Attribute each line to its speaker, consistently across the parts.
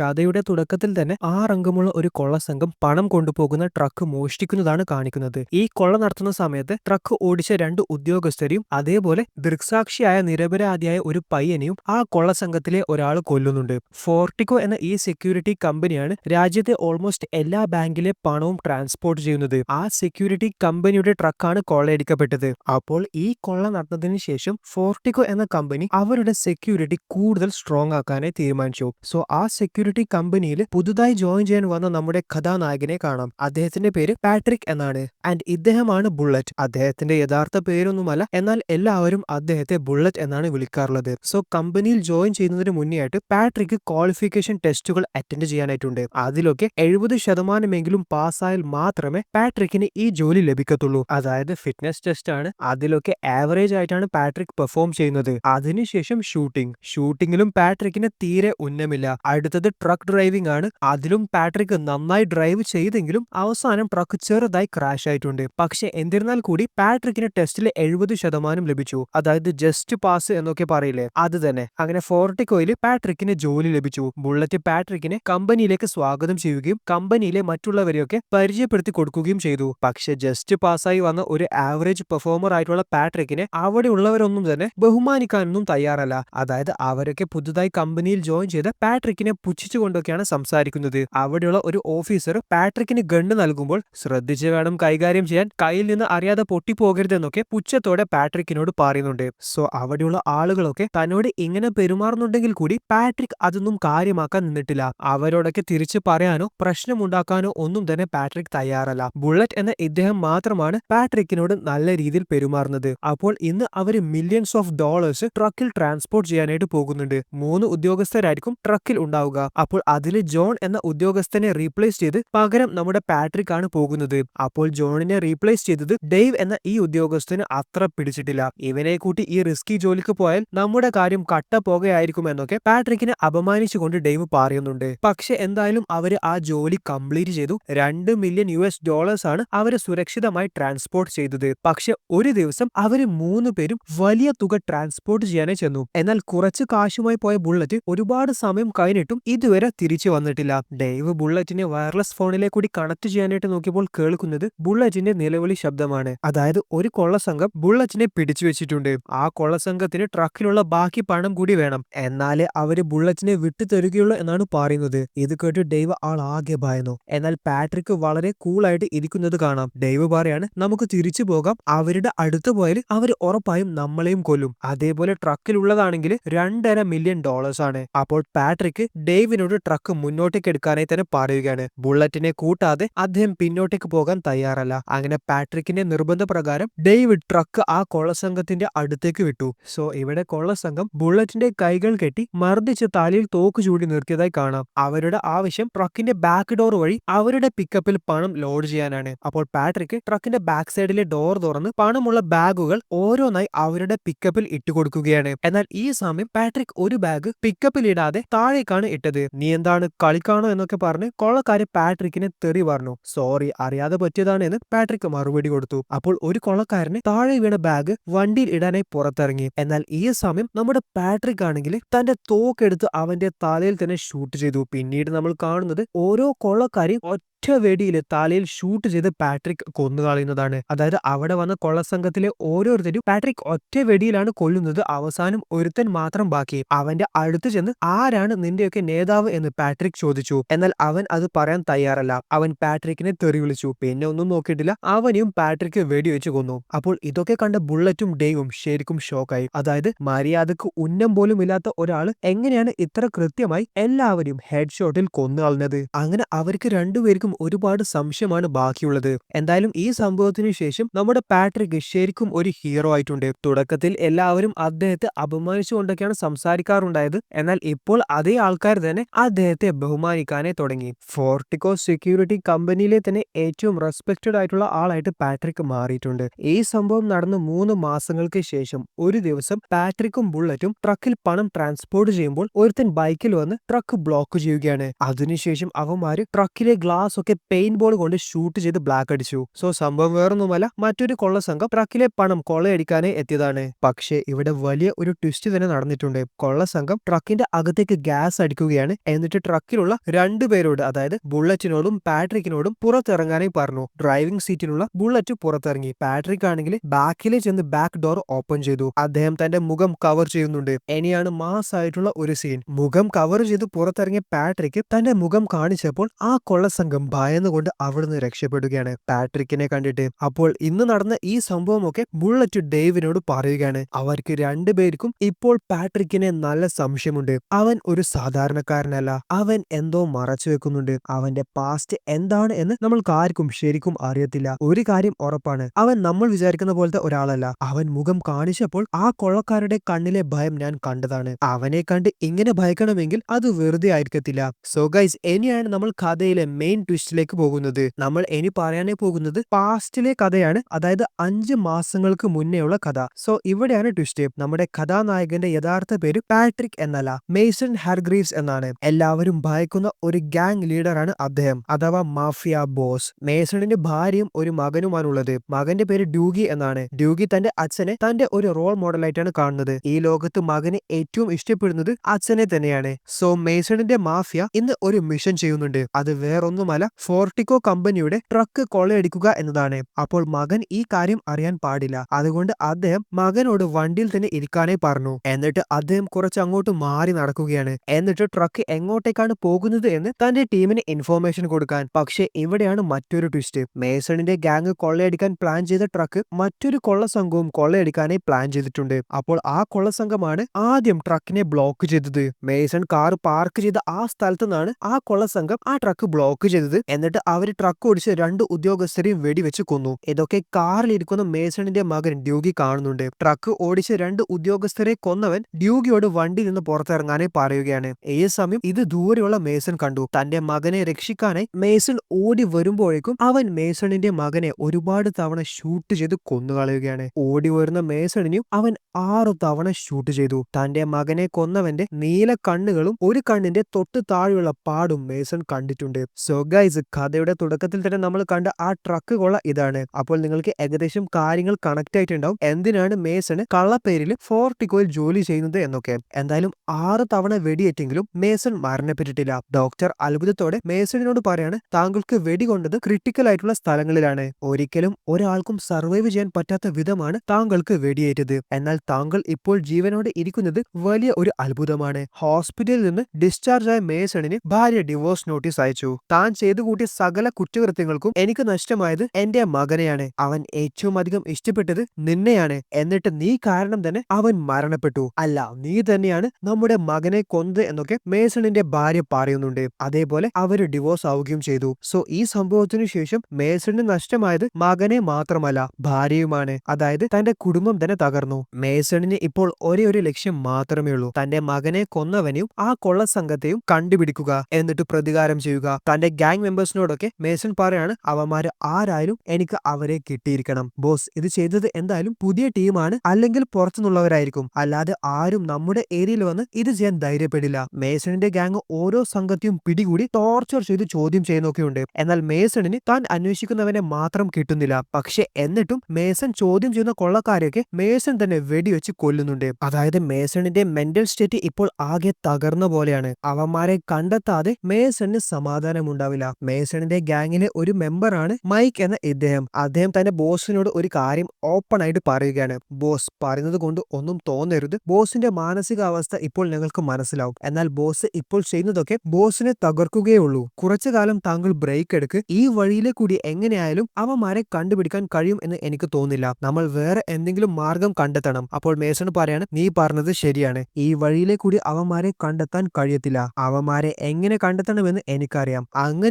Speaker 1: കഥയുടെ തുടക്കത്തിൽ തന്നെ ആറംഗമുള്ള ഒരു കൊള്ളസംഘം പണം കൊണ്ടുപോകുന്ന ട്രക്ക് മോഷ്ടിക്കുന്നതാണ് കാണിക്കുന്നത്. ഈ കൊള്ള നടത്തുന്ന സമയത്ത് ട്രക്ക് ഓടിച്ച രണ്ട് ഉദ്യോഗസ്ഥരെയും അതേപോലെ ദൃക്സാക്ഷിയായ നിരപരാധിയായ ഒരു പയ്യനെയും ആ കൊള്ളസംഘത്തിലെ ഒരാൾ കൊല്ലുന്നുണ്ട്. ഫോർട്ടിക്കോ എന്ന ഈ സെക്യൂരിറ്റി കമ്പനിയാണ് രാജ്യത്തെ ഓൾമോസ്റ്റ് എല്ലാ ബാങ്കിലെ പണവും ട്രാൻസ്പോർട്ട് ചെയ്യുന്നത്. ആ സെക്യൂരിറ്റി കമ്പനിയുടെ ട്രക്കാണ് കൊള്ളയടിക്കപ്പെട്ടത്. അപ്പോൾ ഈ കൊള്ള നടന്നതിന് ശേഷം ഫോർട്ടിക്കോ എന്ന കമ്പനി അവരുടെ സെക്യൂരിറ്റി കൂടുതൽ സ്ട്രോങ് ആക്കാനായി തീരുമാനിച്ചു. സോ ആ സെക്യൂരിറ്റി കമ്പനിയിൽ പുതുതായി ജോയിൻ ചെയ്യാൻ വന്ന നമ്മുടെ കഥാനായകനെ കാണാം. അദ്ദേഹത്തിന്റെ പേര് പാട്രിക് എന്നാണ്. ആൻഡ് ഇദ്ദേഹമാണ് ബുള്ളറ്റ്. അദ്ദേഹത്തിന്റെ യഥാർത്ഥ പേരൊന്നുമല്ല എന്നാൽ എല്ലാവരും അദ്ദേഹത്തെ ബുള്ളറ്റ് എന്നാണ് വിളിക്കാറുള്ളത്. സോ കമ്പനിയിൽ ജോയിൻ ചെയ്യുന്നതിന് മുന്നേ ആയിട്ട് പാട്രിക്ക് ക്വാളിഫിക്കേഷൻ ടെസ്റ്റുകൾ അറ്റൻഡ് ചെയ്യാനായിട്ടുണ്ട്. അതിലൊക്കെ എഴുപത് ശതമാനമെങ്കിലും പാസ്സായാൽ മാത്രമേ പാട്രിക്കിന് ഈ ജോലി ലഭിക്കത്തുള്ളൂ. അതായത് ഫിറ്റ്നസ് ടെസ്റ്റ് ആണ്. അതിലൊക്കെ ആവറേജ് ആയിട്ടാണ് പാട്രിക് പെർഫോം ചെയ്യുന്നത്. അതിനുശേഷം ഷൂട്ടിംഗ് ഷൂട്ടിങ്ങിലും പാട്രിക്കിന് തീരെ ഉന്നമില്ല. അടുത്തത് ട്രക്ക് ഡ്രൈവിംഗ് ആണ്. അതിലും പാട്രിക് നന്നായി ഡ്രൈവ് ചെയ്തെങ്കിലും അവസാനം ട്രക്ക് ചെറുതായി ക്രാഷ് ആയിട്ടുണ്ട്. പക്ഷെ എന്നിരുന്നാൽ കൂടി പാട്രിക്കിന് ടെസ്റ്റിൽ എഴുപത് ശതമാനം ലഭിച്ചു. അതായത് ജസ്റ്റ് പാസ് എന്നൊക്കെ പറയില്ലേ? അത് തന്നെ. അങ്ങനെ ഫോർട്ടിക്കോയിൽ പാട്രിക്കിന് ജോലി ലഭിച്ചു. ബുള്ളറ്റ് പാട്രിക്കിനെ കമ്പനിയിലേക്ക് സ്വാഗതം ചെയ്യുകയും കമ്പനിയിലെ മറ്റുള്ളവരെയൊക്കെ പരിചയപ്പെടുത്തി കൊടുക്കുകയും ചെയ്തു. പക്ഷെ ജസ്റ്റ് പാസ്സായി വന്ന ഒരു ആവറേജ് പെർഫോമർ ആയിട്ടുള്ള പാട്രിക്കിനെ അവിടെയുള്ളവരൊന്നും തന്നെ ബഹുമാനിക്കാനൊന്നും തയ്യാറല്ല. അതായത് അവരൊക്കെ പുതുതായി കമ്പനിയിൽ ജോയിൻ ചെയ്ത പാട്രിക്കിനെ പുച്ഛിച്ചുകൊണ്ടൊക്കെയാണ് സംസാരിക്കുന്നത്. അവിടെയുള്ള ഒരു ഓഫീസർ പാട്രിക്കിന് ഗണ്ണ് നൽകുമ്പോൾ ശ്രദ്ധിച്ച് വേണം കൈകാര്യം ചെയ്യാൻ. കയ്യിൽ നിന്ന് അറിയാതെ പൊട്ടിപ്പോകരുതെന്നൊക്കെ പുച്ഛത്തോടെ പാട്രിക്കിനോട് പറയുന്നുണ്ട്. സോ അവിടെയുള്ള ആളുകളൊക്കെ തന്നോട് ഇങ്ങനെ പെരുമാറുന്നുണ്ടെങ്കിൽ കൂടി പാട്രിക് അതൊന്നും കാര്യമാക്കാൻ നിന്നിട്ടില്ല. അവരോടൊക്കെ തിരിച്ചു പറയാനോ പ്രശ്നമുണ്ടാക്കാനോ ഒന്നും തന്നെ പാട്രിക് തയ്യാറല്ല. ബുള്ളറ്റ് എന്ന ഇദ്ദേഹം മാത്രമാണ് പാട്രിക്കിനോട് നല്ല രീതിയിൽ പെരുമാറുന്നത്. അപ്പോൾ ഇന്ന് അവർ മില്യൺസ് ഓഫ് ഡോളേഴ്സ് ട്രക്കിൽ ട്രാൻസ്പോർട്ട് ചെയ്യാനായിട്ട് പോകുന്നുണ്ട്. മൂന്ന് ഉദ്യോഗസ്ഥരായിരിക്കും ട്രക്കിൽ ഉണ്ടാവുക. അപ്പോൾ അതിൽ ജോൺ എന്ന ഉദ്യോഗസ്ഥനെ റീപ്ലേസ് ചെയ്ത് പകരം നമ്മുടെ പാട്രിക് ആണ് പോകുന്നത്. അപ്പോൾ ജോണിനെ റീപ്ലേസ് ചെയ്തത് ഡേവ് എന്ന ഈ ഉദ്യോഗസ്ഥന് അത്ര പിടിച്ചിട്ടില്ല. ഇവനെ കൂട്ടി ഈ റിസ്കി ജോലിക്ക് പോയാൽ നമ്മുടെ കാര്യം കട്ട പോകയായിരിക്കും എന്നൊക്കെ പാട്രിക്കിനെ അപമാനിച്ചുകൊണ്ട് ഡേവ് പറയുന്നുണ്ട്. പക്ഷെ എന്തായാലും അവർ ആ ജോലി കംപ്ലീറ്റ് ചെയ്തു. രണ്ട് മില്യൺ യു എസ് ഡോളേഴ്സ് ആണ് അവരെ സുരക്ഷിതമായി ട്രാൻസ്പോർട്ട് ചെയ്തത്. പക്ഷെ ഒരു ദിവസം അവർ മൂന്ന് പേരും വലിയ തുക ട്രാൻസ്പോർട്ട് ചെയ്യാനേ ചെന്നു. എന്നാൽ കുറച്ച് കാശുമായി പോയ ബുള്ളറ്റ് ഒരുപാട് സമയം കഴിഞ്ഞിട്ടും ഇതുവരെ തിരിച്ചു വന്നിട്ടില്ല. ഡേവ് ബുള്ളറ്റിനെ വയർലെസ് ഫോണിലെ കൂടി കണക്ട് ചെയ്യാനായിട്ട് നോക്കിയപ്പോൾ കേൾക്കുന്നത് ബുള്ളറ്റിന്റെ നിലവിളി ശബ്ദമാണ്. അതായത് ഒരു കൊള്ളസംഘം ബുള്ളറ്റിനെ പിടിച്ചു വെച്ചിട്ടുണ്ട്. ആ കൊള്ളസംഘത്തിന് ട്രക്കിലുള്ള ബാക്കി പണം കൂടി വേണം. എന്നാലേ അവർ ബുള്ളറ്റിനെ വിട്ടു തരികയുള്ളൂ എന്നാണ് പറയുന്നത്. ഇത് കേട്ട് ഡേവ് ആൾ ആകെ ഭയന്നു. എന്നാൽ പാട്രിക് വളരെ കൂളായിട്ട് ഇരിക്കുന്നത് കാണാം. ഡേവ് പറയാണ് നമുക്ക് തിരിച്ചു പോകാം. അവരുടെ അടുത്ത് പോയാൽ അവർ ഉറപ്പായും നമ്മളെയും കൊല്ലും. അതേപോലെ ട്രക്കിലുള്ളതാണെങ്കിൽ രണ്ടര മില്യൺ ഡോളേഴ്സ് ആണ് അപ്പോൾ പാട്രിക് ഡേവിനോട് ട്രക്ക് മുന്നോട്ടേക്ക് എടുക്കാനായി തന്നെ പറയുകയാണ് ബുള്ളറ്റിനെ കൂട്ടാതെ അദ്ദേഹം പിന്നോട്ടേക്ക് പോകാൻ തയ്യാറല്ല. അങ്ങനെ പാട്രിക്കിന്റെ നിർബന്ധപ്രകാരം ഡേവിഡ് ട്രക്ക് ആ കൊള്ളസംഘത്തിന്റെ അടുത്തേക്ക് വിട്ടു. സോ ഇവിടെ കൊള്ളസംഘം ബുള്ളറ്റിന്റെ കൈകൾ കെട്ടി മർദ്ദിച്ച് തലയിൽ തോക്ക് ചൂടി നിർത്തിയതായി കാണാം. അവരുടെ ആവശ്യം ട്രക്കിന്റെ ബാക്ക് ഡോർ വഴി അവരുടെ പിക്കപ്പിൽ പണം ലോഡ് ചെയ്യാനാണ്. അപ്പോൾ പാട്രിക്ക് ട്രക്കിന്റെ ബാക്ക് സൈഡിലെ ഡോർ തുറന്ന് പണമുള്ള ബാഗുകൾ ഓരോന്നായി അവരുടെ പിക്കപ്പിൽ ഇട്ടുകൊടുക്കുകയാണ്. എന്നാൽ ഈ സമയം പാട്രിക് ഒരു ബാഗ് പിക്കപ്പിൽ ഇടാതെ താഴേക്കാണ് ഇട്ടത്. നീ എന്താണ് കളിക്കാണോ എന്നൊക്കെ പറഞ്ഞ് കൊള്ളക്കാര് പാട്രിക്കിനെ തെറി പറഞ്ഞു. സോറി അറിയാതെ പറ്റിയതാണ് എന്ന് പാട്രിക് മറുപടി കൊടുത്തു. അപ്പോൾ ഒരു കൊള്ളക്കാരന് താഴെ വീണ ബാഗ് വണ്ടിയിൽ ഇടാനായി പുറത്തിറങ്ങി. എന്നാൽ ഈ സമയം നമ്മുടെ പാട്രിക് ആണെങ്കിൽ തന്റെ തോക്കെടുത്ത് അവന്റെ തലയിൽ തന്നെ ഷൂട്ട് ചെയ്തു. പിന്നീട് നമ്മൾ കാണുന്നത് ഓരോ കൊള്ളക്കാരെയും ഒറ്റ വെടിയിൽ തലയിൽ ഷൂട്ട് ചെയ്ത് പാട്രിക് കൊന്നു കളയുന്നതാണ്. അതായത് അവിടെ വന്ന കൊള്ളസംഘത്തിലെ ഓരോരുത്തരും പാട്രിക് ഒറ്റ വെടിയിലാണ് കൊല്ലുന്നത്. അവസാനം ഒരുത്തൻ മാത്രം ബാക്കി. അവന്റെ അടുത്ത് ചെന്ന് ആരാണ് നിന്റെയൊക്കെ നേതാവ് എന്ന് പാട്രിക് ചോദിച്ചു. എന്നാൽ അവൻ അത് പറയാൻ തയ്യാറല്ല. അവൻ പാട്രിക്കിനെ തെറി വിളിച്ചു. പിന്നെ ഒന്നും നോക്കിയിട്ടില്ല. അവനെയും പാട്രിക്ക് വെടിവെച്ച് കൊന്നു. അപ്പോൾ ഇതൊക്കെ കണ്ട ബുള്ളറ്റും ഡേവും ശരിക്കും ഷോക്കായി. അതായത് മര്യാദയ്ക്ക് ഉന്നം പോലും ഇല്ലാത്ത ഒരാൾ എങ്ങനെയാണ് ഇത്ര കൃത്യമായി എല്ലാവരെയും ഹെഡ് ഷോട്ടിൽ കൊന്നു കളഞ്ഞത്? അങ്ങനെ അവർക്ക് രണ്ടുപേർക്കും ഒരുപാട് സംശയമാണ് ബാക്കിയുള്ളത്. എന്തായാലും ഈ സംഭവത്തിന് ശേഷം നമ്മുടെ പാട്രിക് ശരിക്കും ഒരു ഹീറോ ആയിട്ടുണ്ട്. തുടക്കത്തിൽ എല്ലാവരും അദ്ദേഹത്തെ അപമാനിച്ചുകൊണ്ടൊക്കെയാണ് സംസാരിക്കാറുണ്ടായത്. എന്നാൽ ഇപ്പോൾ അതേ ആൾക്കാർ തന്നെ അദ്ദേഹത്തെ ബഹുമാനിക്കാനേ തുടങ്ങി. ഫോർട്ടിക്കോ സെക്യൂരിറ്റി കമ്പനിയിലെ തന്നെ ഏറ്റവും റെസ്പെക്റ്റഡ് ആയിട്ടുള്ള ആളായിട്ട് പാട്രിക് മാറിയിട്ടുണ്ട്. ഈ സംഭവം നടന്ന് മൂന്ന് മാസങ്ങൾക്ക് ശേഷം ഒരു ദിവസം പാട്രിക്കും ബുള്ളറ്റും ട്രക്കിൽ പണം ട്രാൻസ്പോർട്ട് ചെയ്യുമ്പോൾ ഒരുത്തൻ ബൈക്കിൽ വന്ന് ട്രക്ക് ബ്ലോക്ക് ചെയ്യുകയാണ്. അതിനുശേഷം അവന്മാര് ട്രക്കിലെ ഗ്ലാസ് ഒക്കെ പെയിന്റ് ബോൾ കൊണ്ട് ഷൂട്ട് ചെയ്ത് ബ്ലാക്ക് അടിച്ചു. സോ സംഭവം വേറൊന്നുമല്ല. മറ്റൊരു കൊള്ള സംഘം ട്രക്കിലെ പണം കൊള്ളയടിക്കാനേ എത്തിയതാണ്. പക്ഷേ ഇവിടെ വലിയ ഒരു ട്വിസ്റ്റ് തന്നെ നടന്നിട്ടുണ്ട്. കൊള്ള സംഘം ട്രക്കിന്റെ അകത്തേക്ക് ഗ്യാസ് അടിക്കുകയാണ്. എന്നിട്ട് ട്രക്കിലുള്ള രണ്ടുപേരോട് അതായത് ബുള്ളറ്റിനോടും പാട്രിക്കിനോടും പുറത്തിറങ്ങാനായി പറഞ്ഞു. ഡ്രൈവിംഗ് സീറ്റിലുള്ള ബുള്ളറ്റ് പുറത്തിറങ്ങി. പാട്രിക് ആണെങ്കിൽ ബാക്കിലെ ചെന്ന് ബാക്ക് ഡോർ ഓപ്പൺ ചെയ്തു. അദ്ദേഹം തന്റെ മുഖം കവർ ചെയ്യുന്നുണ്ട്. ഇനിയാണ് മാസ് ആയിട്ടുള്ള ഒരു സീൻ മുഖം കവർ ചെയ്ത് പുറത്തിറങ്ങിയ പാട്രിക്ക് തന്റെ മുഖം കാണിച്ചപ്പോൾ ആ കൊള്ളസംഘം ഭയന്നുകൊണ്ട് അവിടുന്ന് രക്ഷപ്പെടുകയാണ്. പാട്രിക്കിനെ കണ്ടിട്ട്. അപ്പോൾ ഇന്ന് നടന്ന ഈ സംഭവമൊക്കെ ബുള്ളറ്റ് ഡേവിനോട് പറയുകയാണ്. അവർക്ക് രണ്ടുപേർക്കും ഇപ്പോൾ പാട്രിക്കിനെ നല്ല സംശയമുണ്ട്. അവൻ ഒരു സാധാരണക്കാരനല്ല. അവൻ എന്തോ മറച്ചു വെക്കുന്നുണ്ട്. അവന്റെ പാസ്റ്റ് എന്താണ് എന്ന് നമ്മൾക്ക് ആർക്കും ശരിക്കും അറിയത്തില്ല. ഒരു കാര്യം ഉറപ്പാണ്. അവൻ നമ്മൾ വിചാരിക്കുന്ന പോലത്തെ ഒരാളല്ല. അവൻ മുഖം കാണിച്ചപ്പോൾ ആ കൊള്ളക്കാരുടെ കണ്ണിലെ ഭയം ഞാൻ കണ്ടതാണ്. അവനെ കണ്ട് ഇങ്ങനെ ഭയക്കണമെങ്കിൽ അത് വെറുതെ ആയിരിക്കത്തില്ല. സോ ഗൈസ് ഇനിയാണ് നമ്മൾ കഥയിലെ മെയിൻ ട്വിസ്റ്റിലേക്ക് പോകുന്നത്. നമ്മൾ ഇനി പറയാനേ പോകുന്നത് പാസ്റ്റിലെ കഥയാണ്. അതായത് അഞ്ച് മാസങ്ങൾക്ക് മുന്നേയുള്ള കഥ. സോ ഇവിടെയാണ് ട്വിസ്റ്റ്. നമ്മുടെ കഥാനായകന്റെ യഥാർത്ഥ പേര് പാട്രിക് എന്നല്ല മെയ്സൺ ഹാർഗ്രീവ്സ് എന്നാണ്. എല്ലാവരും ഭയക്കുന്ന ഒരു ഗാങ് ലീഡറാണ് അദ്ദേഹം അഥവാ മാഫിയ ബോസ്. മേസണിന്റെ ഭാര്യയും ഒരു മകനുമാണുള്ളത്. മകന്റെ പേര് ഡ്യൂഗി എന്നാണ്. ഡ്യൂഗി തന്റെ അച്ഛനെ തന്റെ ഒരു റോൾ മോഡലായിട്ടാണ് കാണുന്നത്. ഈ ലോകത്ത് മകനെ ഏറ്റവും ഇഷ്ടപ്പെടുന്നത് അച്ഛനെ തന്നെയാണ്. സോ മേസണിന്റെ മാഫിയ ഇന്ന് ഒരു മിഷൻ ചെയ്യുന്നുണ്ട്. അത് വേറൊന്നുമല്ല ഫോർട്ടിക്കോ കമ്പനിയുടെ ട്രക്ക് കൊള്ളയടിക്കുക എന്നതാണ്. അപ്പോൾ മകൻ ഈ കാര്യം അറിയാൻ പാടില്ല. അതുകൊണ്ട് അദ്ദേഹം മകനോട് വണ്ടിയിൽ തന്നെ ഇരിക്കാനേ പറഞ്ഞു. എന്നിട്ട് അദ്ദേഹം കുറച്ച് അങ്ങോട്ട് മാറി നടക്കുകയാണ്. എന്നിട്ട് ട്രക്ക് എങ്ങോട്ടേക്കാണ് പോകുന്നത് എന്ന് തന്റെ ടീമിന് ഇൻഫോർമേഷൻ കൊടുക്കാൻ. പക്ഷെ ഇവിടെയാണ് മറ്റൊരു ട്വിസ്റ്റ് മേസണിന്റെ ഗാങ് കൊള്ളയടിക്കാൻ പ്ലാൻ ചെയ്ത ട്രക്ക് മറ്റൊരു കൊള്ള സംഘവും കൊള്ളയടിക്കാനേ പ്ലാൻ ചെയ്തിട്ടുണ്ട്. അപ്പോൾ ആ കൊള്ള സംഘമാണ് ആദ്യം ട്രക്കിനെ ബ്ലോക്ക് ചെയ്തത്. മേസൺ കാർ പാർക്ക് ചെയ്ത ആ സ്ഥലത്തു നിന്നാണ് ആ കൊള്ള സംഘം ആ ട്രക്ക് ബ്ലോക്ക് ചെയ്തത്. എന്നിട്ട് അവർ ട്രക്ക് ഓടിച്ച് രണ്ട് ഉദ്യോഗസ്ഥരെയും വെടിവെച്ച് കൊന്നു. ഇതൊക്കെ കാറിലിരിക്കുന്ന മേസണിന്റെ മകൻ ഡ്യൂഗി കാണുന്നുണ്ട്. ട്രക്ക് ഓടിച്ച് രണ്ട് ഉദ്യോഗസ്ഥരെ കൊന്നവൻ ഡ്യൂഗിയോട് വണ്ടി നിന്ന് പുറത്തിറങ്ങാനേ പറയുകയാണ്. ഈ സമയം ഇത് ദൂരെയുള്ള മേസൺ കണ്ടു. തന്റെ മകനെ രക്ഷിക്കാനായി മേസൺ ഓടി വരുമ്പോഴേക്കും അവൻ മേസണിന്റെ മകനെ ഒരുപാട് തവണ ഷൂട്ട് ചെയ്ത് കൊന്നുകളയുകയാണ്. ഓടി വരുന്ന മേസണിനും അവൻ ആറു തവണ ഷൂട്ട് ചെയ്തു. തന്റെ മകനെ കൊന്നവന്റെ നീല കണ്ണുകളും ഒരു കണ്ണിന്റെ തൊട്ട് താഴെയുള്ള പാടും മേസൺ കണ്ടിട്ടുണ്ട്. സോ ഗൈസ് കഥയുടെ തുടക്കത്തിൽ തന്നെ നമ്മൾ കണ്ട ആ ട്രക്ക് കൊള്ള ഇതാണ്. അപ്പോൾ നിങ്ങൾക്ക് ഏകദേശം കാര്യങ്ങൾ കണക്ട് ആയിട്ടുണ്ടാവും. എന്തിനാണ് മേസണ് കള്ളപ്പേരിൽ ഫോർട്ടിക്കോയിൽ ജോലി ചെയ്യുന്നത് എന്നൊക്കെ. എന്തായാലും ആറ് തവണ വെടിയേറ്റെങ്കിലും മേസൺ മരണപ്പെട്ടിട്ടില്ല. ഡോക്ടർ അത്ഭുതത്തോടെ മേസണിനോട് പറയാണ് താങ്കൾക്ക് വെടി കൊണ്ടത് ക്രിട്ടിക്കൽ ആയിട്ടുള്ള സ്ഥലങ്ങളിലാണ്. ഒരിക്കലും ഒരാൾക്കും സർവൈവ് ചെയ്യാൻ പറ്റാത്ത വിധമാണ് താങ്കൾക്ക് വെടിയേറ്റത്. എന്നാൽ താങ്കൾ ഇപ്പോൾ ജീവനോടെ ഇരിക്കുന്നത് വലിയ ഒരു അത്ഭുതമാണ്. ഹോസ്പിറ്റലിൽ നിന്ന് ഡിസ്ചാർജ് ആയ മേസണിന് ഭാര്യ ഡിവോഴ്സ് നോട്ടീസ് അയച്ചു. താൻ ചെയ്തു കൂട്ടിയ സകല കുറ്റകൃത്യങ്ങൾക്കും എനിക്ക് നഷ്ടമായത് എന്റെ മകനെയാണ്. അവൻ ഏറ്റവും അധികം ഇഷ്ടപ്പെട്ടത് നിന്നെയാണ്. എന്നിട്ട് നീ കാരണം തന്നെ അവൻ മരണപ്പെട്ടു. അല്ല നീ തന്നെയാണ് നമ്മുടെ മകനെ കൊന്നത് എന്നൊക്കെ മേസണിന്റെ ഭാര്യ പറയുന്നുണ്ട്. അതേപോലെ അവർ ഡിവോഴ്സ് ആവുകയും ചെയ്തു. സോ ഈ സംഭവത്തിനു ശേഷം മേസണിന് നഷ്ടമായത് മകനെ മാത്രമല്ല ഭാര്യയുമാണ്. അതായത് തന്റെ കുടുംബം തന്നെ തകർന്നു. മേസണിന് ഇപ്പോൾ ഒരേ ഒരു ലക്ഷ്യം മാത്രമേ ഉള്ളൂ. തന്റെ മകനെ കൊന്നവനെയും ആ കൊള്ള സംഘത്തെയും കണ്ടുപിടിക്കുക. എന്നിട്ട് പ്രതികാരം ചെയ്യുക. തന്റെ ഗാങ് മെമ്പേഴ്സിനോടൊക്കെ മേസൺ പറയാണ് അവന്മാര് ആരായാലും എനിക്ക് അവരെ കിട്ടിയിരിക്കണം. ബോസ് ഇത് ചെയ്തത് എന്തായാലും പുതിയ ടീമാണ് അല്ലെങ്കിൽ പുറത്തുനിന്നുള്ളവരായിരിക്കും. അല്ലാതെ ആരും നമ്മുടെ ഏരിയയിൽ വന്ന് ഇത് ചെയ്യാൻ ധൈര്യപ്പെടില്ല. മേസണിന്റെ ഗാങ് ഓരോ സംഘത്തെയും പിടികൂടി ടോർച്ചർ ചെയ്ത് ചോദ്യം ചെയ്യുന്നൊക്കെയുണ്ട്. എന്നാൽ മേസണിന് താൻ അന്വേഷിക്കുന്നവനെ മാത്രം കിട്ടുന്നില്ല. പക്ഷെ എന്നിട്ടും മേസൺ ചോദ്യം ചെയ്യുന്ന കൊള്ളക്കാരെയൊക്കെ മേസൺ തന്നെ വെടിവെച്ച് കൊല്ലുന്നുണ്ട്. അതായത് മേസണിന്റെ മെന്റൽ സ്റ്റേറ്റ് ഇപ്പോൾ ആകെ തകർന്ന പോലെയാണ്. അവന്മാരെ കണ്ടെത്താതെ മേസണിന് സമാധാനമുണ്ടാവില്ല. മേസണിന്റെ ഗ്യാങ്ങിലെ ഒരു മെമ്പറാണ് മൈക്ക് എന്ന ഇദ്ദേഹം. അദ്ദേഹം തന്റെ ബോസിനോട് ഒരു കാര്യം ഓപ്പൺ ആയിട്ട് പറയുകയാണ്. ബോസ് പറയുന്നത് കൊണ്ട് ഒന്നും തോന്നരുത്. ബോസിന്റെ മാനസികാവസ്ഥ ഇപ്പോൾ നിങ്ങൾക്ക് മനസ്സിലാവും. എന്നാൽ ബോസ് ഇപ്പോൾ ചെയ്യുന്നതൊക്കെ ബോസിനെ തകർക്കുകയുള്ളൂ. കുറച്ചു കാലം താങ്കൾ ബ്രേക്ക് എടുക്ക്. ഈ വഴിയിലെ കൂടി എങ്ങനെയായാലും അവന്മാരെ കണ്ടുപിടിക്കാൻ കഴിയും എന്ന് എനിക്ക് തോന്നില്ല. നമ്മൾ വേറെ എന്തെങ്കിലും മാർഗം കണ്ടെത്തണം. അപ്പോൾ മേസൺ പറയാണ് നീ പറഞ്ഞത് ശരിയാണ്. ഈ വഴിയിലെ കൂടി അവന്മാരെ കണ്ടെത്താൻ കഴിയത്തില്ല. അവന്മാരെ എങ്ങനെ കണ്ടെത്തണമെന്ന് എനിക്കറിയാം.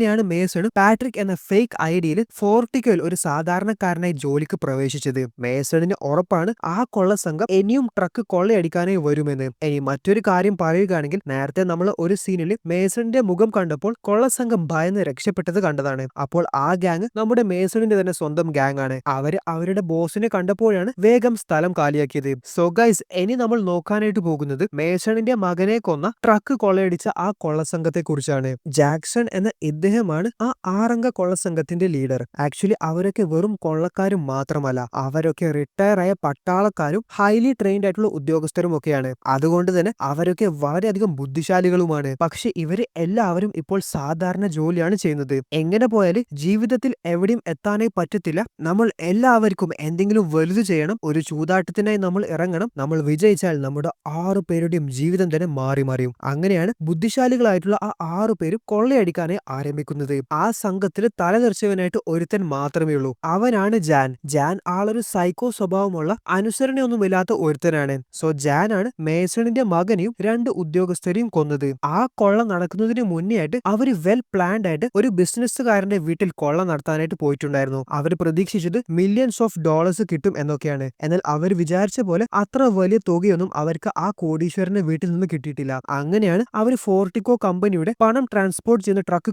Speaker 1: അങ്ങനെയാണ് മേസൺ പാട്രിക് എന്ന ഫേക്ക് ഐഡിയയിൽ ഫോർട്ടിക്കോയിൽ ഒരു സാധാരണക്കാരനായി ജോലിക്ക് പ്രവേശിച്ചത്. മേസണിന് ഉറപ്പാണ് ആ കൊള്ള സംഘം ഇനിയും ട്രക്ക് കൊള്ളയടിക്കാനായി വരുമെന്ന്. ഇനി മറ്റൊരു കാര്യം പറയുകയാണെങ്കിൽ നേരത്തെ നമ്മൾ ഒരു സീനിൽ മേസണിന്റെ മുഖം കണ്ടപ്പോൾ കൊള്ള സംഘം ഭയന്ന് രക്ഷപ്പെട്ടത് കണ്ടതാണ്. അപ്പോൾ ആ ഗ്യാങ് നമ്മുടെ മേസണിന്റെ തന്നെ സ്വന്തം ഗ്യാങ് ആണ്. അവർ അവരുടെ ബോസിനെ കണ്ടപ്പോഴാണ് വേഗം സ്ഥലം കാലിയാക്കിയത്. സോ ഗൈസ് ഇനി നമ്മൾ നോക്കാനായിട്ട് പോകുന്നത് മേസണിന്റെ മകനെ കൊന്ന ട്രക്ക് കൊള്ളയടിച്ച ആ കൊള്ള സംഘത്തെ കുറിച്ചാണ് ജാക്സൺ എന്ന ഇദ്ദേഹം അദ്ദേഹമാണ് ആ ആറംഗ കൊള്ളസംഘത്തിന്റെ ലീഡർ. ആക്ച്വലി അവരൊക്കെ വെറും കൊള്ളക്കാരും മാത്രമല്ല അവരൊക്കെ റിട്ടയർ ആയ പട്ടാളക്കാരും ഹൈലി ട്രെയിൻഡ് ആയിട്ടുള്ള ഉദ്യോഗസ്ഥരും ഒക്കെയാണ്. അതുകൊണ്ട് തന്നെ അവരൊക്കെ വളരെയധികം ബുദ്ധിശാലികളുമാണ്. പക്ഷെ ഇവർ എല്ലാവരും ഇപ്പോൾ സാധാരണ ജോലിയാണ് ചെയ്യുന്നത്. എങ്ങനെ പോയാൽ ജീവിതത്തിൽ എവിടെയും എത്താനേ പറ്റത്തില്ല. നമ്മൾ എല്ലാവർക്കും എന്തെങ്കിലും വലുത് ചെയ്യണം ഒരു ചൂതാട്ടത്തിനായി നമ്മൾ ഇറങ്ങണം നമ്മൾ വിജയിച്ചാൽ നമ്മുടെ ആറു പേരുടെയും ജീവിതം തന്നെ മാറി മറിയും. അങ്ങനെയാണ് ബുദ്ധിശാലികളായിട്ടുള്ള ആ ആറു പേരും കൊള്ളയടിക്കാനായി ആരംഭിക്കുന്നത്. ആ സംഘത്തിൽ തലതെറിച്ചവനായിട്ട് ഒരുത്തൻ മാത്രമേ ഉള്ളൂ. അവനാണ് ജാൻ. ജാൻ ആളൊരു സൈക്കോ സ്വഭാവമുള്ള അനുസരണയൊന്നുമില്ലാത്ത ഒരുത്തനാണ്. സോ ജാൻ ആണ് മേസണിന്റെ മകനെയും രണ്ട് ഉദ്യോഗസ്ഥരെയും കൊന്നത്. ആ കൊള്ള നടക്കുന്നതിന് മുന്നേ ആയിട്ട് അവർ വെൽ പ്ലാൻഡ് ആയിട്ട് ഒരു ബിസിനസ്സുകാരന്റെ വീട്ടിൽ കൊള്ള നടത്താനായിട്ട് പോയിട്ടുണ്ടായിരുന്നു. അവർ പ്രതീക്ഷിച്ചത് മില്യൺസ് ഓഫ് ഡോളേഴ്സ് കിട്ടും എന്നൊക്കെയാണ്. എന്നാൽ അവർ വിചാരിച്ച പോലെ അത്ര വലിയ തുകയൊന്നും അവർക്ക് ആ കോടീശ്വരന്റെ വീട്ടിൽ നിന്ന് കിട്ടിയിട്ടില്ല. അങ്ങനെയാണ് അവർ ഫോർട്ടിക്കോ കമ്പനിയുടെ പണം ട്രാൻസ്പോർട്ട് ചെയ്യുന്ന ട്രക്ക്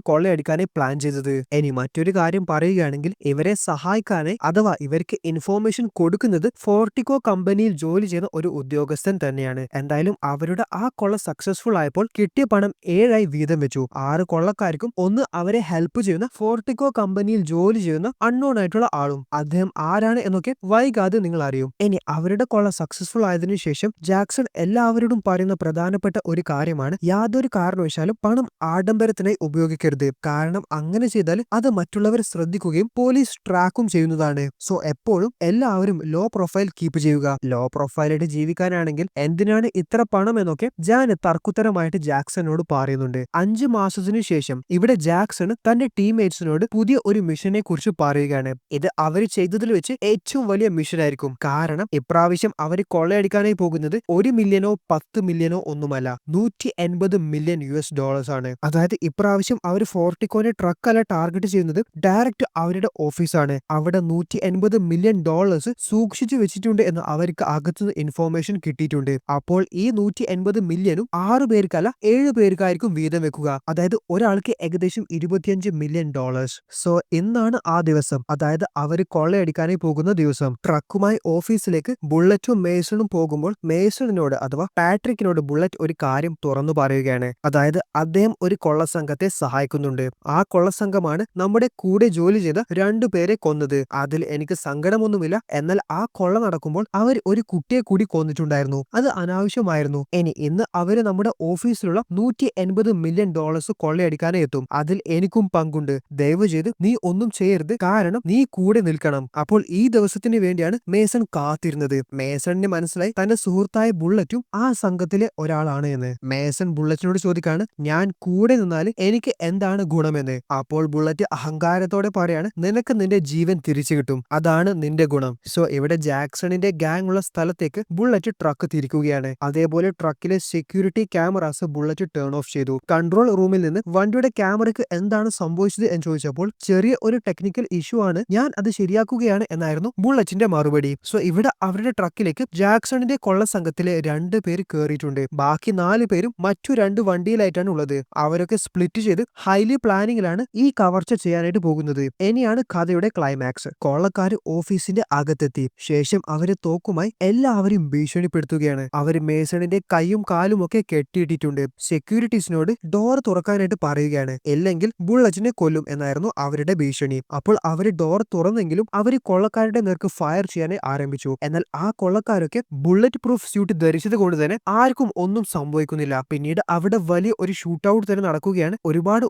Speaker 1: കൊള്ളയടിക്കാനായി പ്ലാൻ ചെയ്തത്. ഇനി മറ്റൊരു കാര്യം പറയുകയാണെങ്കിൽ ഇവരെ സഹായിക്കാനേ അഥവാ ഇവർക്ക് ഇൻഫോർമേഷൻ കൊടുക്കുന്നത് ഫോർട്ടിക്കോ കമ്പനിയിൽ ജോലി ചെയ്യുന്ന ഒരു ഉദ്യോഗസ്ഥൻ തന്നെയാണ്. എന്തായാലും അവരുടെ ആ കൊള്ള സക്സസ്ഫുൾ ആയപ്പോൾ കിട്ടിയ പണം ഏഴായി വീതം വെച്ചു. ആറ് കൊള്ളക്കാർക്കും ഒന്ന് അവരെ ഹെൽപ്പ് ചെയ്യുന്ന ഫോർട്ടിക്കോ കമ്പനിയിൽ ജോലി ചെയ്യുന്ന അൺനോൺ ആയിട്ടുള്ള ആളും. അദ്ദേഹം ആരാണ് എന്നൊക്കെ വൈകാതെ നിങ്ങൾ അറിയും. ഇനി അവരുടെ കൊള്ള സക്സസ്ഫുൾ ആയതിനു ശേഷം ജാക്സൺ എല്ലാവരോടും പറയുന്ന പ്രധാനപ്പെട്ട ഒരു കാര്യമാണ്. യാതൊരു കാരണവശാലും പണം ആഡംബരത്തിനായി ഉപയോഗിക്കരുത്. അങ്ങനെ ചെയ്താൽ അത് മറ്റുള്ളവർ ശ്രദ്ധിക്കുകയും പോലീസ് ട്രാക്കും ചെയ്യുന്നതാണ്. സോ എപ്പോഴും എല്ലാവരും ലോ പ്രൊഫൈൽ കീപ്പ് ചെയ്യുക. ലോ പ്രൊഫൈലായിട്ട് ജീവിക്കാനാണെങ്കിൽ എന്തിനാണ് ഇത്ര പണം എന്നൊക്കെ ജാൻ തർക്കുത്തരമായിട്ട് ജാക്സനോട് പറയുന്നുണ്ട്. അഞ്ചു മാസത്തിനു ശേഷം ഇവിടെ ജാക്സൺ തന്റെ ടീംമേറ്റ്സിനോട് പുതിയ ഒരു മിഷനെ കുറിച്ച് പറയുകയാണ്. ഇത് അവർ ചെയ്തതിൽ വെച്ച് ഏറ്റവും വലിയ മിഷൻ ആയിരിക്കും. കാരണം ഇപ്രാവശ്യം അവർ കൊള്ളയടിക്കാനായി പോകുന്നത് ഒരു മില്യനോ പത്ത് മില്യനോ ഒന്നുമല്ല. നൂറ്റി എൺപത് മില്യൺ യു എസ് ഡോളേഴ്സ് ആണ്. അതായത് ഇപ്രാവശ്യം അവർ ഫോർട്ടിക്കോനെ ട്രക്ക് അല്ല ടാർഗറ്റ് ചെയ്യുന്നത് ഡയറക്റ്റ് അവരുടെ ഓഫീസാണ് അവിടെ നൂറ്റി എൺപത് മില്യൺ ഡോളേഴ്സ് സൂക്ഷിച്ചു വെച്ചിട്ടുണ്ട് എന്ന് അവർക്ക് അകത്തുനിന്ന് ഇൻഫോർമേഷൻ കിട്ടിയിട്ടുണ്ട്. അപ്പോൾ ഈ നൂറ്റി എൺപത് മില്യനും ആറ് പേർക്കല്ല ഏഴ് പേർക്കായിരിക്കും വീതം വെക്കുക. അതായത് ഒരാൾക്ക് ഏകദേശം ഇരുപത്തിയഞ്ച് മില്യൺ ഡോളേഴ്സ് സോ ഇന്നാണ് ആ ദിവസം. അതായത് അവർ കൊള്ളയടിക്കാനായി പോകുന്ന ദിവസം. ട്രക്കുമായി ഓഫീസിലേക്ക് ബുള്ളറ്റും മേസണും പോകുമ്പോൾ മേസണിനോട് അഥവാ പാട്രിക്കിനോട് ബുള്ളറ്റ് ഒരു കാര്യം തുറന്നു പറയുകയാണ്. അതായത് അദ്ദേഹം ഒരു കൊള്ള സംഘത്തെ സഹായിക്കുന്നുണ്ട്. ആ കൊള്ളസംഘമാണ് നമ്മുടെ കൂടെ ജോലി ചെയ്ത രണ്ടു പേരെ കൊന്നത്. അതിൽ എനിക്ക് സങ്കടമൊന്നുമില്ല. എന്നാൽ ആ കൊള്ള നടക്കുമ്പോൾ അവർ ഒരു കുട്ടിയെ കൂടി കൊന്നിട്ടുണ്ടായിരുന്നു. അത് അനാവശ്യമായിരുന്നു. ഇനി ഇന്ന് അവർ നമ്മുടെ ഓഫീസിലുള്ള നൂറ്റി എൺപത് മില്യൺ ഡോളേഴ്സ് കൊള്ളയടിക്കാനേ എത്തും. അതിൽ എനിക്കും പങ്കുണ്ട്. ദയവ് ചെയ്ത് നീ ഒന്നും ചെയ്യരുത്. കാരണം നീ കൂടെ നിൽക്കണം. അപ്പോൾ ഈ ദിവസത്തിന് വേണ്ടിയാണ് മേസൺ കാത്തിരുന്നത്. മേസണിന് മനസ്സിലായി തന്റെ സുഹൃത്തായ ബുള്ളറ്റും ആ സംഘത്തിലെ ഒരാളാണ് എന്ന്. മേസൺ ബുള്ളറ്റിനോട് ചോദിക്കാണ് ഞാൻ കൂടെ നിന്നാൽ എനിക്ക് എന്താണ് ഗുണമെന്ന്. അപ്പോൾ ബുള്ളറ്റ് അഹങ്കാരത്തോടെ പറയാണ് നിനക്ക് നിന്റെ ജീവൻ തിരിച്ചു കിട്ടും. അതാണ് നിന്റെ ഗുണം. സോ ഇവിടെ ജാക്സണിന്റെ ഗാങ് ഉള്ള സ്ഥലത്തേക്ക് ബുള്ളറ്റ് ട്രക്ക് തിരിക്കുകയാണ്. അതേപോലെ ട്രക്കിലെ security cameras Bullet turn off ചെയ്തു. കൺട്രോൾ റൂമിൽ നിന്ന് വണ്ടിയുടെ ക്യാമറയ്ക്ക് എന്താണ് സംഭവിച്ചത് എന്ന് ചോദിച്ചപ്പോൾ ചെറിയ ഒരു ടെക്നിക്കൽ ഇഷ്യൂ ആണ്. ഞാൻ അത് ശരിയാക്കുകയാണ് എന്നായിരുന്നു ബുള്ളറ്റിന്റെ മറുപടി. സോ ഇവിടെ അവരുടെ ട്രക്കിലേക്ക് ജാക്സണിന്റെ കൊള്ള സംഘത്തിലെ രണ്ട് പേര് കയറിയിട്ടുണ്ട് ബാക്കി നാല് പേരും മറ്റു രണ്ട് വണ്ടിയിലായിട്ടാണ് ഉള്ളത്. അവരൊക്കെ സ്പ്ലിറ്റ് ചെയ്ത് ഹൈലി പ്ലാനിങ്ങിലാണ് ഈ കവർച്ച ചെയ്യാനായിട്ട് പോകുന്നത്. ഇനിയാണ് കഥയുടെ ക്ലൈമാക്സ് കൊള്ളക്കാര് ഓഫീസിന്റെ അകത്തെത്തി. ശേഷം അവരെ തോക്കുമായി എല്ലാവരും ഭീഷണിപ്പെടുത്തുകയാണ്. അവർ മേസണിന്റെ കൈയും കാലും ഒക്കെ കെട്ടിയിട്ടിട്ടുണ്ട്. സെക്യൂരിറ്റീസിനോട് ഡോർ തുറക്കാനായിട്ട് പറയുകയാണ്. ഇല്ലെങ്കിൽ ബുള്ളറ്റിനെ കൊല്ലും എന്നായിരുന്നു അവരുടെ ഭീഷണി. അപ്പോൾ അവർ ഡോർ തുറന്നെങ്കിലും അവർ കൊള്ളക്കാരുടെ നേർക്ക് ഫയർ ചെയ്യാനായി ആരംഭിച്ചു. എന്നാൽ ആ കൊള്ളക്കാരൊക്കെ ബുള്ളറ്റ് പ്രൂഫ് സ്യൂട്ട് ധരിച്ചത് കൊണ്ട് തന്നെ ആർക്കും ഒന്നും സംഭവിക്കുന്നില്ല. പിന്നീട് അവിടെ വലിയ ഒരു ഷൂട്ട് ഔട്ട് തന്നെ നടക്കുകയാണ്. ഒരുപാട്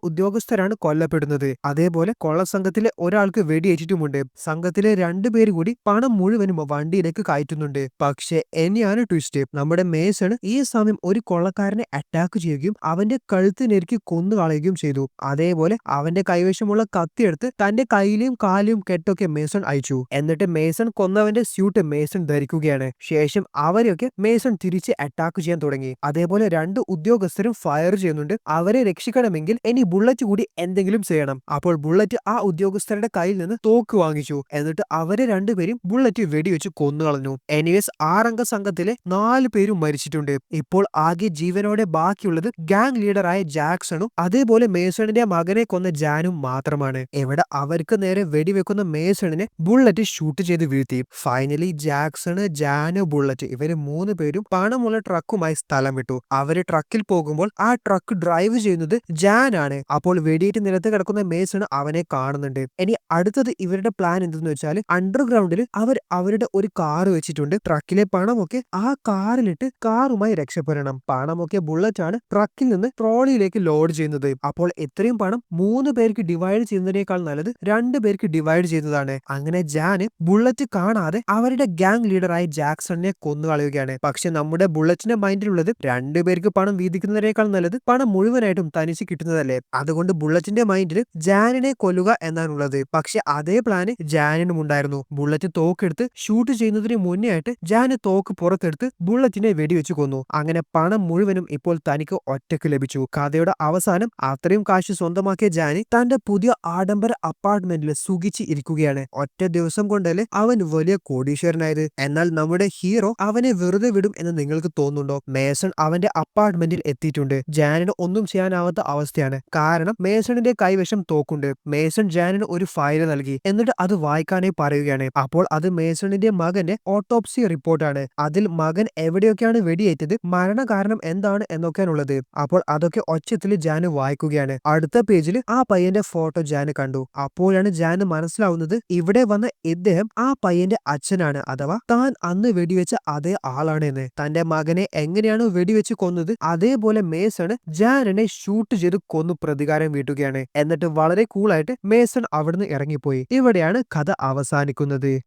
Speaker 1: ഉദ്യോഗസ്ഥരാണ് കൊല്ലപ്പെടുന്നത്. അതേപോലെ കൊള്ള സംഘത്തിലെ ഒരാൾക്ക് വെടിയേറ്റിട്ടുമുണ്ട്. സംഘത്തിലെ രണ്ടുപേര് കൂടി പണം മുഴുവനും വണ്ടിയിലേക്ക് കയറ്റുന്നുണ്ട്. പക്ഷേ എന്നെയാണ് ട്വിസ്റ്റ് നമ്മുടെ മേസൺ ഈ സമയം ഒരു കൊള്ളക്കാരനെ അറ്റാക്ക് ചെയ്യുകയും അവന്റെ കഴുത്ത് നെരുക്കി കൊന്നു കളയുകയും ചെയ്തു. അതേപോലെ അവന്റെ കൈവശമുള്ള കത്തിയെടുത്ത് തന്റെ കയ്യിലെയും കാലിലും കെട്ടൊക്കെ മേസൺ അയച്ചു. എന്നിട്ട് മേസൺ കൊന്നവന്റെ സ്യൂട്ട് മേസൺ ധരിക്കുകയാണ്. ശേഷം അവരെയൊക്കെ മേസൺ തിരിച്ച് അറ്റാക്ക് ചെയ്യാൻ തുടങ്ങി. അതേപോലെ രണ്ട് ഉദ്യോഗസ്ഥരും ഫയർ ചെയ്യുന്നുണ്ട്. അവരെ രക്ഷിക്കണമെങ്കിൽ ഇനി ബുള്ളറ്റ് കൂടി എന്തെങ്കിലും ചെയ്യണം. അപ്പോൾ ബുള്ളറ്റ് ആ ഉദ്യോഗസ്ഥരുടെ കയ്യിൽ നിന്ന് തോക്ക് വാങ്ങിച്ചു. എന്നിട്ട് അവരെ രണ്ടുപേരും ബുള്ളറ്റ് വെടിവെച്ച് കൊന്നുകളഞ്ഞു. എനിവേസ് ആറംഗ സംഘത്തിലെ നാല് പേരും മരിച്ചിട്ടുണ്ട്. ഇപ്പോൾ ആകെ ജീവനോടെ ബാക്കിയുള്ളത് ഗാങ് ലീഡറായ ജാക്സണും അതേപോലെ മേസണിന്റെ മകനെ കൊന്ന ജാനും മാത്രമാണ്. എവിടെ അവർക്ക് നേരെ വെടിവെക്കുന്ന മേസണിനെ ബുള്ളറ്റ് ഷൂട്ട് ചെയ്ത് വീഴ്ത്തി. ഫൈനലി ജാക്സണ് ജാന് ബുള്ളറ്റ് ഇവർ മൂന്ന് പേരും പണമുള്ള ട്രക്കുമായി സ്ഥലം വിട്ടു. അവർ ട്രക്കിൽ പോകുമ്പോൾ ആ ട്രക്ക് ഡ്രൈവ് ചെയ്യുന്നത് ജാനാണ്. അപ്പോൾ വെടിയേറ്റ് നിലത്ത് കിടക്കുന്ന മേസൺ അവനെ കാണുന്നുണ്ട്. ഇനി അടുത്തത് ഇവരുടെ പ്ലാൻ എന്തെന്ന് വെച്ചാൽ അണ്ടർഗ്രൗണ്ടിൽ അവർ അവരുടെ ഒരു കാർ വെച്ചിട്ടുണ്ട്. ട്രക്കിലെ പണമൊക്കെ ആ കാറിലിട്ട് കാറുമായി രക്ഷപ്പെടണം. പണമൊക്കെ ബുള്ളറ്റ് ആണ് ട്രക്കിൽ നിന്ന് ട്രോളിയിലേക്ക് ലോഡ് ചെയ്യുന്നത്. അപ്പോൾ എത്രയും പണം മൂന്ന് പേർക്ക് ഡിവൈഡ് ചെയ്യുന്നതിനേക്കാൾ നല്ലത് രണ്ട് പേർക്ക് ഡിവൈഡ് ചെയ്യുന്നതാണ്. അങ്ങനെ ജാന് ബുള്ളറ്റ് കാണാതെ അവരുടെ ഗ്യാങ് ലീഡറായ ജാക്സണിനെ കൊന്നുകളയുകയാണ്. പക്ഷെ നമ്മുടെ ബുള്ളറ്റിന്റെ മൈൻഡിലുള്ളത് രണ്ടുപേർക്ക് പണം വീതിക്കുന്നതിനേക്കാൾ നല്ലത് പണം മുഴുവനായിട്ടും തനിച്ച് കിട്ടുന്നതല്ലേ? അതുകൊണ്ട് ബുള്ളറ്റിന്റെ മൈൻഡിൽ ജാനിനെ കൊല്ലുക എന്നാണുള്ളത്. പക്ഷെ അതേ പ്ലാന് ജാനിനും ഉണ്ടായിരുന്നു. ബുള്ളറ്റ് തോക്കെടുത്ത് ഷൂട്ട് ചെയ്യുന്നതിന് മുന്നേ ആയിട്ട് ജാന് തോക്ക് പുറത്തെടുത്ത് ബുള്ളറ്റിനെ വെടിവെച്ച് കൊന്നു. അങ്ങനെ പണം മുഴുവനും ഇപ്പോൾ തനിക്ക് ഒറ്റയ്ക്ക് ലഭിച്ചു. കഥയുടെ അവസാനം അത്രയും കാശ് സ്വന്തമാക്കിയ ജാനി തന്റെ പുതിയ ആഡംബര അപ്പാർട്ട്മെന്റിൽ സുഖിച്ച് ഇരിക്കുകയാണ്. ഒറ്റ ദിവസം കൊണ്ടല്ലേ അവൻ വലിയ കോടീശ്വരനായത്. എന്നാൽ നമ്മുടെ ഹീറോ അവനെ വെറുതെ വിടും എന്ന് നിങ്ങൾക്ക് തോന്നുന്നുണ്ടോ? മേസൺ അവന്റെ അപ്പാർട്ട്മെന്റിൽ എത്തിയിട്ടുണ്ട്. ജാനിന് ഒന്നും ചെയ്യാനാവാത്ത അവസ്ഥയാണ്. കാരണം മേസണിന്റെ കൈവശം തോക്കുണ്ട്. മേസൺ ജാനിന് ഒരു ഫയൽ നൽകി. എന്നിട്ട് അത് വായിക്കാനായി പറയുകയാണ്. അപ്പോൾ അത് മേസണിന്റെ മകന്റെ ഓട്ടോപ്സി റിപ്പോർട്ടാണ്. അതിൽ മകൻ എവിടെയൊക്കെയാണ് വെടിയേറ്റത് മരണകാരണം എന്താണ് എന്നൊക്കെയാണുള്ളത്. അപ്പോൾ അതൊക്കെ ഒച്ചത്തിൽ ജാന് വായിക്കുകയാണ്. അടുത്ത പേജിൽ ആ പയ്യന്റെ ഫോട്ടോ ജാന് കണ്ടു. അപ്പോഴാണ് ജാന് മനസ്സിലാവുന്നത് ഇവിടെ വന്ന ഇദ്ദേഹം ആ പയ്യന്റെ അച്ഛനാണ് അഥവാ താൻ അന്ന് വെടിവെച്ച അതേ ആളാണ് എന്ന് തന്റെ മകനെ എങ്ങനെയാണ് വെടിവെച്ച് കൊന്നത് അതേപോലെ മേസൺ ജാനിനെ ഷൂട്ട് ചെയ്ത് കൊന്നു പ്രതികാരം വീട്ടുകയാണ്. എന്നിട്ട് വളരെ കൂളായിട്ട് മേസൺ അവിടുന്ന് ഇറങ്ങിപ്പോയി. ഇവിടെയാണ് കഥ അവസാനിക്കുന്നത്.